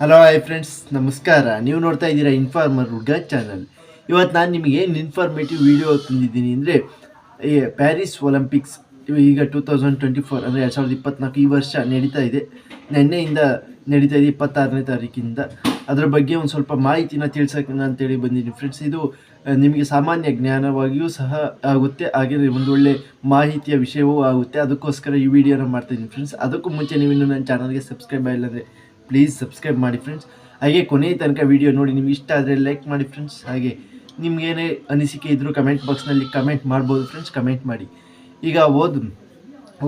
Hello hi friends ನಮಸ್ಕಾರ. ನೀವು ನೋಡ್ತಾ ಇದ್ದೀರಾ ಇನ್ಫಾರ್ಮರ್ ಹುಡ್ಗ ಚಾನಲ್ ಇವತ್ತು ನಾನು ನಿಮಗೆ ಏನು ಇನ್ಫಾರ್ಮೇಟಿವ್ ವಿಡಿಯೋ ತಂದಿದ್ದೀನಿ ಅಂದರೆ ಈ ಪ್ಯಾರಿಸ್ ಒಲಿಂಪಿಕ್ಸ್ ಈಗ ಟೂ ತೌಸಂಡ್ ಟ್ವೆಂಟಿ ಫೋರ್ ಅಂದರೆ ಎರಡು ಸಾವಿರದ ಇಪ್ಪತ್ನಾಲ್ಕು ಈ ವರ್ಷ ನಡೀತಾ ಇದೆ. ನಿನ್ನೆಯಿಂದ ನಡೀತಾ ಇದೆ ಇಪ್ಪತ್ತಾರನೇ ತಾರೀಕಿಂದ. ಅದರ ಬಗ್ಗೆ ಒಂದು ಸ್ವಲ್ಪ ಮಾಹಿತಿನ ತಿಳ್ಸೋಕೆ ಅಂತೇಳಿ ಬಂದಿದ್ದೀನಿ ಫ್ರೆಂಡ್ಸ್ ಇದು ನಿಮಗೆ ಸಾಮಾನ್ಯ ಜ್ಞಾನವಾಗಿಯೂ ಸಹ ಆಗುತ್ತೆ. ಹಾಗೆ ಒಂದು ಒಳ್ಳೆ ಮಾಹಿತಿಯ ವಿಷಯವೂ ಆಗುತ್ತೆ. ಅದಕ್ಕೋಸ್ಕರ ಈ ವಿಡಿಯೋನ ಮಾಡ್ತಾಯಿದ್ದೀನಿ ಫ್ರೆಂಡ್ಸ್ ಅದಕ್ಕೂ ಮುಂಚೆ ನೀವು ಇನ್ನೂ ನನ್ನ ಚಾನಲ್ಗೆ ಸಬ್ಸ್ಕ್ರೈಬ್ ಆಗಿಲ್ಲ ಅಂದರೆ ಪ್ಲೀಸ್ ಸಬ್ಸ್ಕ್ರೈಬ್ ಮಾಡಿ ಫ್ರೆಂಡ್ಸ್ ಹಾಗೆ ಕೊನೆಯ ತನಕ ವಿಡಿಯೋ ನೋಡಿ, ನಿಮ್ಗೆ ಇಷ್ಟ ಆದರೆ ಲೈಕ್ ಮಾಡಿ ಫ್ರೆಂಡ್ಸ್ ಹಾಗೆ ನಿಮಗೇನೇ ಅನಿಸಿಕೆ ಇದ್ದರೂ ಕಮೆಂಟ್ ಬಾಕ್ಸ್ನಲ್ಲಿ ಕಮೆಂಟ್ ಮಾಡ್ಬೋದು ಫ್ರೆಂಡ್ಸ್ ಕಮೆಂಟ್ ಮಾಡಿ. ಈಗ ಓದ್,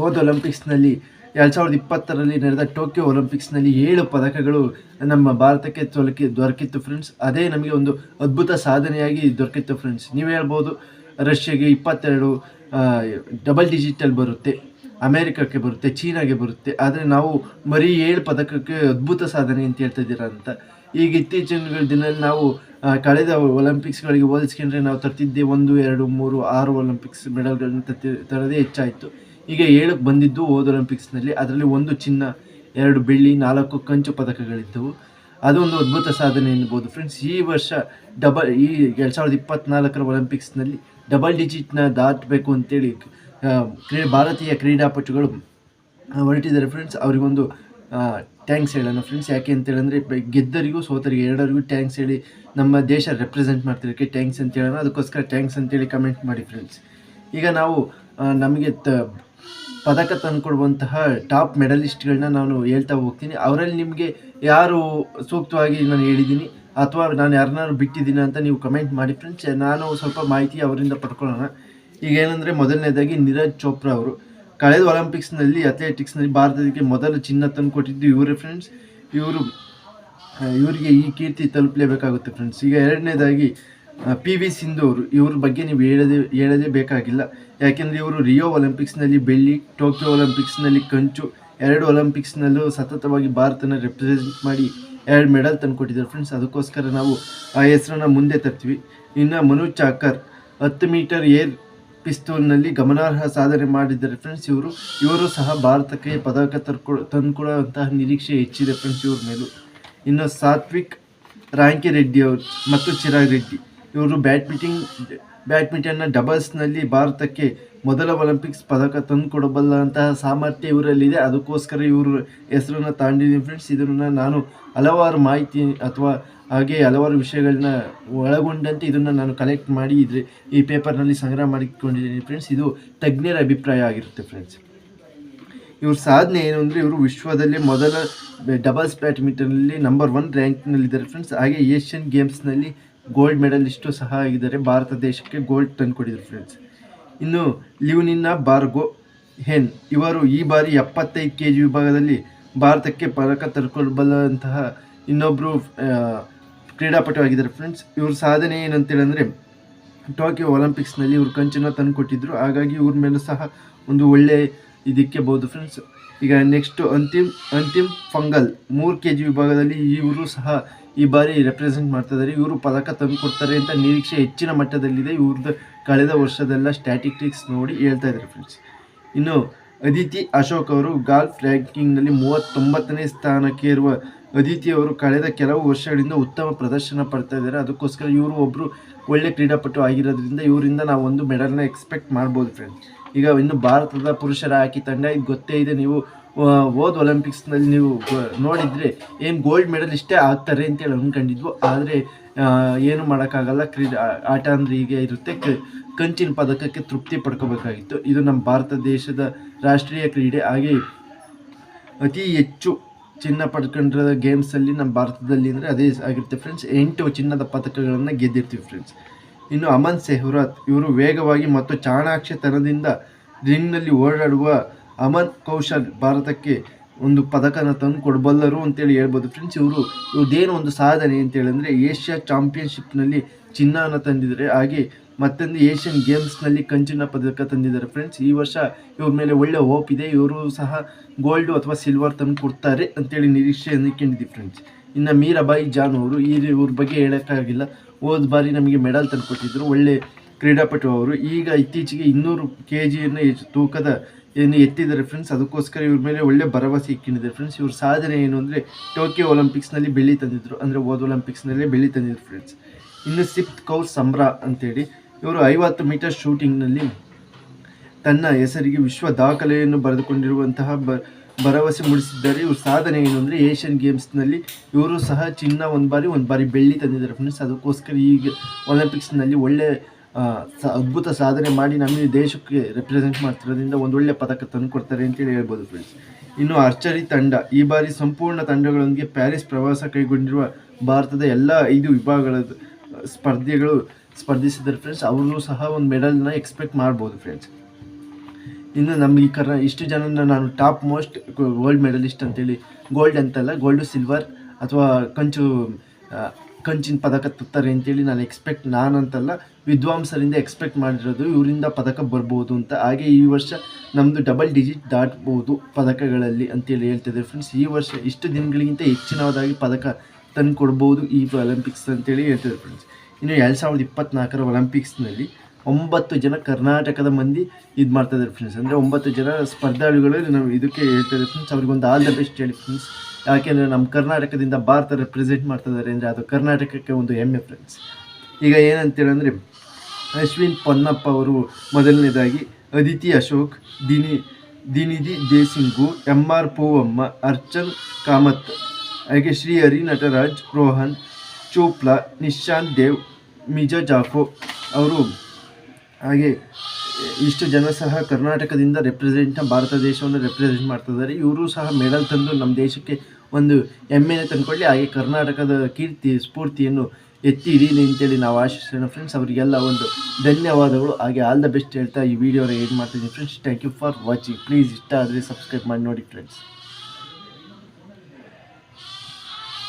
ಓದು ಒಲಿಂಪಿಕ್ಸ್ನಲ್ಲಿ ಎರಡು ಸಾವಿರದ ಇಪ್ಪತ್ತರಲ್ಲಿ ನಡೆದ ಟೋಕಿಯೋ ಒಲಿಂಪಿಕ್ಸ್ನಲ್ಲಿ ಏಳು ಪದಕಗಳು ನಮ್ಮ ಭಾರತಕ್ಕೆ ತೊಲಕಿ, ದೊರಕಿತ್ತು ಫ್ರೆಂಡ್ಸ್ ಅದೇ ನಮಗೆ ಒಂದು ಅದ್ಭುತ ಸಾಧನೆಯಾಗಿ ದೊರಕಿತ್ತು ಫ್ರೆಂಡ್ಸ್ ನೀವು ಹೇಳ್ಬೋದು, ರಷ್ಯಾಗೆ ಇಪ್ಪತ್ತೆರಡು ಡಬಲ್ ಡಿಜಿಟಲ್ ಬರುತ್ತೆ. ಅಮೇರಿಕಕ್ಕೆ ಬರುತ್ತೆ, ಚೀನಾಗೆ ಬರುತ್ತೆ, ಆದರೆ ನಾವು ಬರೀ ಏಳು ಪದಕಕ್ಕೆ ಅದ್ಭುತ ಸಾಧನೆ ಅಂತ ಹೇಳ್ತಿದ್ದೀರ ಅಂತ. ಈಗ ಇತ್ತೀಚಿನ ದಿನದಲ್ಲಿ ನಾವು ಕಳೆದ ಒಲಿಂಪಿಕ್ಸ್ಗಳಿಗೆ ಹೋಲಿಸ್ಕೊಂಡ್ರೆ ನಾವು ತರ್ತಿದ್ದೆ ಒಂದು, ಎರಡು, ಮೂರು, ಆರು ಒಲಿಂಪಿಕ್ಸ್ ಮೆಡಲ್ಗಳನ್ನ ತತ್ತಿ ತರೋದೇ ಹೆಚ್ಚಾಯಿತು. ಈಗ ಏಳಕ್ಕೆ ಬಂದಿದ್ದು ಹೋದ ಒಲಿಂಪಿಕ್ಸ್ನಲ್ಲಿ ಅದರಲ್ಲಿ ಒಂದು ಚಿನ್ನ, ಎರಡು ಬೆಳ್ಳಿ, ನಾಲ್ಕು ಕಂಚು ಪದಕಗಳಿದ್ದವು. ಅದೊಂದು ಅದ್ಭುತ ಸಾಧನೆ ಎನ್ಬೋದು. ಫ್ರೆಂಡ್ಸ್ ಈ ವರ್ಷ ಡಬಲ್ ಈ ಎರಡು ಸಾವಿರದ ಇಪ್ಪತ್ತ್ನಾಲ್ಕರ ಒಲಿಂಪಿಕ್ಸ್ನಲ್ಲಿ ಡಬಲ್ ಡಿಜಿಟ್ನ ದಾಟಬೇಕು ಅಂತೇಳಿ ಕ್ರೀ ಭಾರತೀಯ ಕ್ರೀಡಾಪಟುಗಳು ಹೊರಟಿದ್ದಾರೆ ಫ್ರೆಂಡ್ಸ್ ಅವರಿಗೊಂದು ಟ್ಯಾಂಕ್ಸ್ ಹೇಳೋಣ ಫ್ರೆಂಡ್ಸ್ ಯಾಕೆ ಅಂತೇಳಂದರೆ ಗೆದ್ದರಿಗೂ ಸೋತರಿಗೆ, ಎರಡರಿಗೂ ಟ್ಯಾಂಕ್ಸ್ ಹೇಳಿ ನಮ್ಮ ದೇಶ ರೆಪ್ರೆಸೆಂಟ್ ಮಾಡ್ತಿರೋಕ್ಕೆ ಟ್ಯಾಂಕ್ಸ್ ಅಂತ ಹೇಳೋಣ. ಅದಕ್ಕೋಸ್ಕರ ಟ್ಯಾಂಕ್ಸ್ ಅಂತೇಳಿ ಕಮೆಂಟ್ ಮಾಡಿ ಫ್ರೆಂಡ್ಸ್ ಈಗ ನಾವು ನಮಗೆ ತ, ಪದಕ ತಂದುಕೊಡುವಂತಹ ಟಾಪ್ ಮೆಡಲಿಸ್ಟ್ಗಳನ್ನ ನಾನು ಹೇಳ್ತಾ ಹೋಗ್ತೀನಿ. ಅವರಲ್ಲಿ ನಿಮಗೆ ಯಾರು ಸೂಕ್ತವಾಗಿ ನಾನು ಹೇಳಿದ್ದೀನಿ, ಅಥವಾ ನಾನು ಯಾರನ್ನಾರು ಬಿಟ್ಟಿದ್ದೀನಿ ಅಂತ ನೀವು ಕಮೆಂಟ್ ಮಾಡಿ ಫ್ರೆಂಡ್ಸ್ ನಾನು ಸ್ವಲ್ಪ ಮಾಹಿತಿ ಅವರಿಂದ ಪಡ್ಕೊಳ್ಳೋಣ. ಈಗ ಏನಂದರೆ ಮೊದಲನೇದಾಗಿ ನೀರಜ್ ಚೋಪ್ರಾ ಅವರು. ಕಳೆದ ಒಲಿಂಪಿಕ್ಸ್ನಲ್ಲಿ, ಅಥ್ಲೆಟಿಕ್ಸ್ನಲ್ಲಿ ಭಾರತಕ್ಕೆ ಮೊದಲ ಚಿನ್ನ ತಂದು ಕೊಟ್ಟಿದ್ದು ಇವರೇ ಫ್ರೆಂಡ್ಸ್ ಇವರು ಇವರಿಗೆ ಈ ಕೀರ್ತಿ ತಲುಪಲೇಬೇಕಾಗುತ್ತೆ ಫ್ರೆಂಡ್ಸ್ ಈಗ ಎರಡನೇದಾಗಿ ಪಿ ವಿ ಸಿಂಧು ಅವರು. ಇವ್ರ ಬಗ್ಗೆ ನೀವು ಹೇಳದೆ, ಹೇಳದೇ ಬೇಕಾಗಿಲ್ಲ. ಯಾಕೆಂದರೆ ಇವರು ರಿಯೋ ಒಲಿಂಪಿಕ್ಸ್ನಲ್ಲಿ ಬೆಳ್ಳಿ ಟೋಕಿಯೋ ಒಲಿಂಪಿಕ್ಸ್ನಲ್ಲಿ ಕಂಚು, ಎರಡು ಒಲಿಂಪಿಕ್ಸ್ನಲ್ಲೂ ಸತತವಾಗಿ ಭಾರತನ ರೆಪ್ರೆಸೆಂಟ್ ಮಾಡಿ ಎರಡು ಮೆಡಲ್ ತಂದು ಕೊಟ್ಟಿದ್ದಾರೆ ಫ್ರೆಂಡ್ಸ್ ಅದಕ್ಕೋಸ್ಕರ ನಾವು ಆ ಹೆಸರನ್ನ ಮುಂದೆ ತರ್ತೀವಿ. ಇನ್ನು ಮನು ಚಾಕರ್, ಹತ್ತು ಮೀಟರ್ ಏರ್ ಪಿಸ್ತೂಲ್ನಲ್ಲಿ ಗಮನಾರ್ಹ ಸಾಧನೆ ಮಾಡಿದ್ದಾರೆ ಫ್ರೆಂಡ್ಸ್ ಇವರು. ಇವರು ಸಹ ಭಾರತಕ್ಕೆ ಪದಕ ತರ್ಕೊ, ತಂದುಕೊಡುವಂತಹ ನಿರೀಕ್ಷೆ ಹೆಚ್ಚಿದೆ ಫ್ರೆಂಡ್ಸ್ ಇವ್ರ ಮೇಲೂ. ಇನ್ನು ಸಾತ್ವಿಕ್ ರಾಂಕಿ ರೆಡ್ಡಿ ಅವರು ಮತ್ತು ಚಿರಾಗ್ ರೆಡ್ಡಿ. ಇವರು ಬ್ಯಾಡ್ಮಿಂಟಿಂಗ್ ಬ್ಯಾಡ್ಮಿಂಟನ್ನ ಡಬಲ್ಸ್ನಲ್ಲಿ ಭಾರತಕ್ಕೆ ಮೊದಲ ಒಲಿಂಪಿಕ್ಸ್ ಪದಕ ತಂದುಕೊಡಬಲ್ಲಂತಹ ಸಾಮರ್ಥ್ಯ ಇವರಲ್ಲಿದೆ. ಅದಕ್ಕೋಸ್ಕರ ಇವರು ಹೆಸರನ್ನು ತಾಂಡಿದ್ದೀನಿ ಫ್ರೆಂಡ್ಸ್ ಇದನ್ನು ನಾನು ಹಲವಾರು ಮಾಹಿತಿ ಅಥವಾ ಹಾಗೆ ಹಲವಾರು ವಿಷಯಗಳನ್ನ ಒಳಗೊಂಡಂತೆ ಇದನ್ನು ನಾನು ಕಲೆಕ್ಟ್ ಮಾಡಿ ಇದ್ರೆ ಈ ಪೇಪರ್ನಲ್ಲಿ ಸಂಗ್ರಹ ಮಾಡಿಕೊಂಡಿದ್ದೀನಿ ಫ್ರೆಂಡ್ಸ್ ಇದು ತಜ್ಞರ ಅಭಿಪ್ರಾಯ ಆಗಿರುತ್ತೆ ಫ್ರೆಂಡ್ಸ್ ಇವ್ರ ಸಾಧನೆ ಏನು ಅಂದರೆ ಇವರು ವಿಶ್ವದಲ್ಲೇ ಮೊದಲ ಡಬಲ್ಸ್ ಬ್ಯಾಡ್ಮಿಂಟನಲ್ಲಿ ನಂಬರ್ ಒನ್ ರ್ಯಾಂಕ್ನಲ್ಲಿದ್ದಾರೆ ಫ್ರೆಂಡ್ಸ್ ಹಾಗೆ ಏಷ್ಯನ್ ಗೇಮ್ಸ್ನಲ್ಲಿ ಗೋಲ್ಡ್ ಮೆಡಲಿಷ್ಟು ಸಹ ಆಗಿದ್ದಾರೆ. ಭಾರತ ದೇಶಕ್ಕೆ ಗೋಲ್ಡ್ ತಂದುಕೊಟ್ಟಿದ್ರು ಫ್ರೆಂಡ್ಸ್ ಇನ್ನು ಲಿವ್ನಿನ್ನ ಬಾರ್ಗೋ ಹೆನ್ ಇವರು ಈ ಬಾರಿ ಎಪ್ಪತ್ತೈದು ಕೆ ಜಿ ವಿಭಾಗದಲ್ಲಿ ಭಾರತಕ್ಕೆ ಪದಕ ತರ್ಕೊಳ್ಬಲ್ಲಂತಹ ಇನ್ನೊಬ್ಬರು ಕ್ರೀಡಾಪಟು ಆಗಿದ್ದಾರೆ ಫ್ರೆಂಡ್ಸ್. ಇವ್ರ ಸಾಧನೆ ಏನಂತೇಳಂದರೆ, ಟೋಕಿಯೋ ಒಲಿಂಪಿಕ್ಸ್ನಲ್ಲಿ ಇವರು ಕಂಚನ್ನ ತಂದು ಕೊಟ್ಟಿದ್ರು ಹಾಗಾಗಿ ಇವ್ರ ಮೇಲೂ ಸಹ ಒಂದು ಒಳ್ಳೆ ಇದಕ್ಕೆ ಬಹುದು ಫ್ರೆಂಡ್ಸ್. ಈಗ ನೆಕ್ಸ್ಟ್ ಅಂತಿಮ್ ಅಂತಿಮ್ ಫಂಗಲ್, ಮೂರು ಕೆ ಜಿ ವಿಭಾಗದಲ್ಲಿ ಇವರು ಸಹ ಈ ಬಾರಿ ರೆಪ್ರೆಸೆಂಟ್ ಮಾಡ್ತಾ ಇದ್ದಾರೆ ಇವರು ಪದಕ ತಂದು ಕೊಡ್ತಾರೆ ಅಂತ ನಿರೀಕ್ಷೆ ಹೆಚ್ಚಿನ ಮಟ್ಟದಲ್ಲಿದೆ. ಇವ್ರದ್ದು ಕಳೆದ ವರ್ಷದೆಲ್ಲ ಸ್ಟ್ಯಾಟಿಸ್ಟಿಕ್ಸ್ ನೋಡಿ ಹೇಳ್ತಾ ಇದ್ದಾರೆ ಫ್ರೆಂಡ್ಸ್. ಇನ್ನು, ಅದಿತಿ ಅಶೋಕ್ ಅವರು ಗಾಲ್ಫ್ ರ್ಯಾಂಕಿಂಗ್ನಲ್ಲಿ ಮೂವತ್ತೊಂಬತ್ತನೇ ಸ್ಥಾನಕ್ಕೆ ಇರುವ ಅದಿತಿ ಅವರು ಕಳೆದ ಕೆಲವು ವರ್ಷಗಳಿಂದ ಉತ್ತಮ ಪ್ರದರ್ಶನ ಪಡ್ತಾ ಇದ್ದಾರೆ. ಅದಕ್ಕೋಸ್ಕರ ಇವರು ಒಬ್ಬರು ಒಳ್ಳೆ ಕ್ರೀಡಾಪಟು ಆಗಿರೋದ್ರಿಂದ ಇವರಿಂದ ನಾವು ಒಂದು ಮೆಡಲ್ನ ಎಕ್ಸ್ಪೆಕ್ಟ್ ಮಾಡ್ಬೋದು ಫ್ರೆಂಡ್ಸ್ ಈಗ ಇನ್ನು ಭಾರತದ ಪುರುಷರ ಹಾಕಿ ತಂಡ, ಇದು ಗೊತ್ತೇ ಇದೆ. ನೀವು ಓದ್ ಒಲಿಂಪಿಕ್ಸ್ನಲ್ಲಿ ನೀವು ನೋಡಿದರೆ ಏನು ಗೋಲ್ಡ್ ಮೆಡಲ್ ಇಷ್ಟೇ ಆಗ್ತಾರೆ ಅಂತೇಳಿ ಅಂದ್ಕೊಂಡಿದ್ವು ಆದರೆ ಏನು ಮಾಡೋಕ್ಕಾಗಲ್ಲ. ಕ್ರೀಡಾ ಆಟ ಅಂದರೆ ಹೀಗೆ ಇರುತ್ತೆ. ಕಂಚಿನ ಪದಕಕ್ಕೆ ತೃಪ್ತಿ ಪಡ್ಕೋಬೇಕಾಗಿತ್ತು. ಇದು ನಮ್ಮ ಭಾರತ ದೇಶದ ರಾಷ್ಟ್ರೀಯ ಕ್ರೀಡೆ. ಹಾಗೆ ಅತಿ ಹೆಚ್ಚು ಚಿನ್ನ ಪಡ್ಕೊಂಡಿರೋ ಗೇಮ್ಸಲ್ಲಿ ನಮ್ಮ ಭಾರತದಲ್ಲಿ ಅಂದರೆ ಅದೇ ಆಗಿರುತ್ತೆ ಫ್ರೆಂಡ್ಸ್ ಎಂಟು ಚಿನ್ನದ ಪದಕಗಳನ್ನು ಗೆದ್ದಿರ್ತೀವಿ ಫ್ರೆಂಡ್ಸ್ ಇನ್ನು ಅಮನ್ ಸೆಹ್ರಾತ್ ಇವರು ವೇಗವಾಗಿ ಮತ್ತು ಚಾಣಾಕ್ಷತನದಿಂದ ರಿಂಗ್ನಲ್ಲಿ ಓಡಾಡುವ ಅಮನ್ ಕೌಶಲ್ ಭಾರತಕ್ಕೆ ಒಂದು ಪದಕನ ತಂದು ಕೊಡಬಲ್ಲರು ಅಂತೇಳಿ ಹೇಳ್ಬೋದು ಫ್ರೆಂಡ್ಸ್ ಇವರು ಇವ್ರದ್ದೇನು ಒಂದು ಸಾಧನೆ ಅಂತೇಳಿ ಅಂದರೆ ಏಷ್ಯಾ ಚಾಂಪಿಯನ್ಶಿಪ್ನಲ್ಲಿ ಚಿನ್ನನ ತಂದಿದ್ದಾರೆ ಹಾಗೆ ಮತ್ತೊಂದು ಏಷ್ಯನ್ ಗೇಮ್ಸ್ನಲ್ಲಿ ಕಂಚಿನ ಪದಕ ತಂದಿದ್ದಾರೆ ಫ್ರೆಂಡ್ಸ್ ಈ ವರ್ಷ ಇವ್ರ ಮೇಲೆ ಒಳ್ಳೆ ಹೋಪ್ ಇದೆ. ಇವರು ಸಹ ಗೋಲ್ಡು ಅಥವಾ ಸಿಲ್ವರ್ ತಂದು ಕೊಡ್ತಾರೆ ಅಂತೇಳಿ ನಿರೀಕ್ಷೆಯನ್ನು ಅಂದ್ಕೊಂಡಿದ್ದೀವಿ ಫ್ರೆಂಡ್ಸ್ ಇನ್ನು ಮೀರಾಬಾಯಿ ಜಾನ್ ಅವರು, ಈ ಇವ್ರ ಬಗ್ಗೆ ಹೇಳೋಕ್ಕಾಗಿಲ್ಲ. ಹೋದ ಬಾರಿ ನಮಗೆ ಮೆಡಲ್ ತಂದು ಕೊಟ್ಟಿದ್ದರು ಒಳ್ಳೆ ಕ್ರೀಡಾಪಟು ಅವರು. ಈಗ ಇತ್ತೀಚೆಗೆ ಇನ್ನೂರು ಕೆ ಜಿಯನ್ನು ತೂಕದ ಏನು ಎತ್ತಿದ್ದಾರೆ ಫ್ರೆಂಡ್ಸ್ ಅದಕ್ಕೋಸ್ಕರ ಇವ್ರ ಮೇಲೆ ಒಳ್ಳೆ ಭರವಸೆ ಇಕ್ಕಿದ್ದಾರೆ ಫ್ರೆಂಡ್ಸ್ ಇವ್ರ ಸಾಧನೆ ಏನು ಅಂದರೆ ಟೋಕಿಯೋ ಒಲಿಂಪಿಕ್ಸ್ನಲ್ಲಿ ಬೆಳ್ಳಿ ತಂದಿದ್ದರು ಅಂದರೆ ಓದ್ ಒಲಿಂಪಿಕ್ಸ್ನಲ್ಲೇ ಬೆಳ್ಳಿ ತಂದಿದ್ರು ಫ್ರೆಂಡ್ಸ್ ಇನ್ನು ಸಿಪ್ತ್ ಕೌರ್ ಸಂಬ್ರಾ ಅಂತೇಳಿ. ಇವರು ಐವತ್ತು ಮೀಟರ್ ಶೂಟಿಂಗ್ನಲ್ಲಿ ತನ್ನ ಹೆಸರಿಗೆ ವಿಶ್ವ ದಾಖಲೆಯನ್ನು ಬರೆದುಕೊಂಡಿರುವಂತಹ ಬ, ಭರವಸೆ ಮೂಡಿಸಿದ್ದಾರೆ. ಇವ್ರ ಸಾಧನೆ ಏನು ಅಂದರೆ ಏಷ್ಯನ್ ಗೇಮ್ಸ್ನಲ್ಲಿ ಇವರು ಸಹ ಚಿನ್ನ ಒಂದು ಬಾರಿ ಒಂದು ಬಾರಿ ಬೆಳ್ಳಿ ತಂದಿದ್ದಾರೆ ಫ್ರೆಂಡ್ಸ್ ಅದಕ್ಕೋಸ್ಕರ ಈಗ ಒಲಿಂಪಿಕ್ಸ್ನಲ್ಲಿ ಒಳ್ಳೆ ಅದ್ಭುತ ಸಾಧನೆ ಮಾಡಿ ನಮ್ಮ ದೇಶಕ್ಕೆ ರೆಪ್ರೆಸೆಂಟ್ ಮಾಡ್ತಿರೋದ್ರಿಂದ ಒಂದು ಒಳ್ಳೆ ಪದಕ ತಂದು ಕೊಡ್ತಾರೆ ಅಂತೇಳಿ ಹೇಳ್ಬೋದು ಫ್ರೆಂಡ್ಸ್ ಇನ್ನು ಆರ್ಚರಿ ತಂಡ, ಈ ಬಾರಿ ಸಂಪೂರ್ಣ ತಂಡಗಳೊಂದಿಗೆ ಪ್ಯಾರಿಸ್ ಪ್ರವಾಸ ಕೈಗೊಂಡಿರುವ ಭಾರತದ ಎಲ್ಲ ಐದು ವಿಭಾಗಗಳ ಸ್ಪರ್ಧೆಗಳು ಸ್ಪರ್ಧಿಸಿದ್ದಾರೆ ಫ್ರೆಂಡ್ಸ್ ಅವರು ಸಹ ಒಂದು ಮೆಡಲ್ನ ಎಕ್ಸ್ಪೆಕ್ಟ್ ಮಾಡ್ಬೋದು ಫ್ರೆಂಡ್ಸ್ ಇನ್ನು ನಮಗೆ ಈ ಕರ್ನಾ ಇಷ್ಟು ಜನನ ನಾನು ಟಾಪ್ ಮೋಸ್ಟ್ ಗೋಲ್ಡ್ ಮೆಡಲಿಸ್ಟ್ ಅಂತೇಳಿ ಗೋಲ್ಡ್ ಅಂತಲ್ಲ ಗೋಲ್ಡು ಸಿಲ್ವರ್ ಅಥವಾ ಕಂಚು ಕಂಚಿನ ಪದಕ ತುತ್ತಾರೆ ಅಂತೇಳಿ ನಾನು ಎಕ್ಸ್ಪೆಕ್ಟ್ ನಾನಂತಲ್ಲ, ವಿದ್ವಾಂಸರಿಂದ ಎಕ್ಸ್ಪೆಕ್ಟ್ ಮಾಡಿರೋದು ಇವರಿಂದ ಪದಕ ಬರ್ಬೋದು ಅಂತ. ಹಾಗೆ ಈ ವರ್ಷ ನಮ್ಮದು ಡಬಲ್ ಡಿಜಿಟ್ ದಾಟ್ಬೋದು ಪದಕಗಳಲ್ಲಿ ಅಂತೇಳಿ ಹೇಳ್ತಿದ್ದಾರೆ ಫ್ರೆಂಡ್ಸ್ ಈ ವರ್ಷ ಇಷ್ಟು ದಿನಗಳಿಗಿಂತ ಹೆಚ್ಚಿನದಾಗಿ ಪದಕ ತಂದು ಕೊಡ್ಬೋದು ಈ ಒಲಿಂಪಿಕ್ಸ್ ಅಂತೇಳಿ ಹೇಳ್ತಿದ್ದಾರೆ ಫ್ರೆಂಡ್ಸ್ ಇನ್ನು ಎರಡು ಸಾವಿರದ ಇಪ್ಪತ್ತ್ನಾಲ್ಕರ ಒಲಿಂಪಿಕ್ಸ್ನಲ್ಲಿ ಒಂಬತ್ತು ಜನ ಕರ್ನಾಟಕದ ಮಂದಿ ಇದು ಮಾಡ್ತಾ ಇದ್ದಾರೆ ಫ್ರೆಂಡ್ಸ್ ಅಂದರೆ ಒಂಬತ್ತು ಜನ ಸ್ಪರ್ಧಾಳುಗಳು ನಾವು ಇದಕ್ಕೆ ಹೇಳ್ತಾ ಇದ್ದಾರೆ ಫ್ರೆಂಡ್ಸ್ ಅವ್ರಿಗೊಂದು ಆಲ್ ದ ಬೆಸ್ಟ್ ಹೇಳಿ ಫ್ರೆಂಡ್ಸ್ ಯಾಕೆಂದರೆ ನಮ್ಮ ಕರ್ನಾಟಕದಿಂದ ಭಾರತ ರೆಪ್ರೆಸೆಂಟ್ ಮಾಡ್ತಾ ಇದ್ದಾರೆ ಅಂದರೆ ಅದು ಕರ್ನಾಟಕಕ್ಕೆ ಒಂದು ಹೆಮ್ಮೆ ಫ್ರೆಂಡ್ಸ್ ಈಗ ಏನಂತೇಳಂದರೆ ಅಶ್ವಿನ್ ಪೊನ್ನಪ್ಪ ಅವರು ಮೊದಲನೇದಾಗಿ ಅದಿತಿ ಅಶೋಕ್, ದಿನಿ, ದಿನಿಧಿ ದೇಸಿಂಗು ಎಂ ಆರ್ ಪೂವಮ್ಮ, ಅರ್ಚನ್ ಕಾಮತ್, ಹಾಗೆ ಶ್ರೀ ಹರಿ ನಟರಾಜ್ ರೋಹನ್ ಚೋಪ್ಲಾ, ನಿಶಾಂತ್ ದೇವ್ ಮಿಜಾ ಜಾಫೋ ಅವರು ಹಾಗೆ ಇಷ್ಟು ಜನ ಸಹ ಕರ್ನಾಟಕದಿಂದ ರೆಪ್ರೆಸೆಂಟ್ ಭಾರತ ದೇಶವನ್ನು ರೆಪ್ರೆಸೆಂಟ್ ಮಾಡ್ತಿದ್ದಾರೆ. ಇವರು ಸಹ ಮೆಡಲ್ ತಂದು ನಮ್ಮ ದೇಶಕ್ಕೆ ಒಂದು ಹೆಮ್ಮೆಯನ್ನು ತಂದುಕೊಳ್ಳಿ ಹಾಗೆ ಕರ್ನಾಟಕದ ಕೀರ್ತಿ, ಸ್ಫೂರ್ತಿಯನ್ನು ಎತ್ತಿ ಹಿಡೀಲಿ ಅಂತೇಳಿ ನಾವು ಆಶಿಸೋಣ ಫ್ರೆಂಡ್ಸ್ ಅವರಿಗೆಲ್ಲ ಒಂದು ಧನ್ಯವಾದಗಳು. ಹಾಗೆ ಆಲ್ ದ ಬೆಸ್ಟ್ ಹೇಳ್ತಾ ಈ ವಿಡಿಯೋನ ಏನು ಮಾಡ್ತಿದ್ದೀನಿ friends thank you for watching please ಇಷ್ಟ ಆದರೆ ಸಬ್ಸ್ಕ್ರೈಬ್ ಮಾಡಿ ನೋಡಿ ಫ್ರೆಂಡ್ಸ್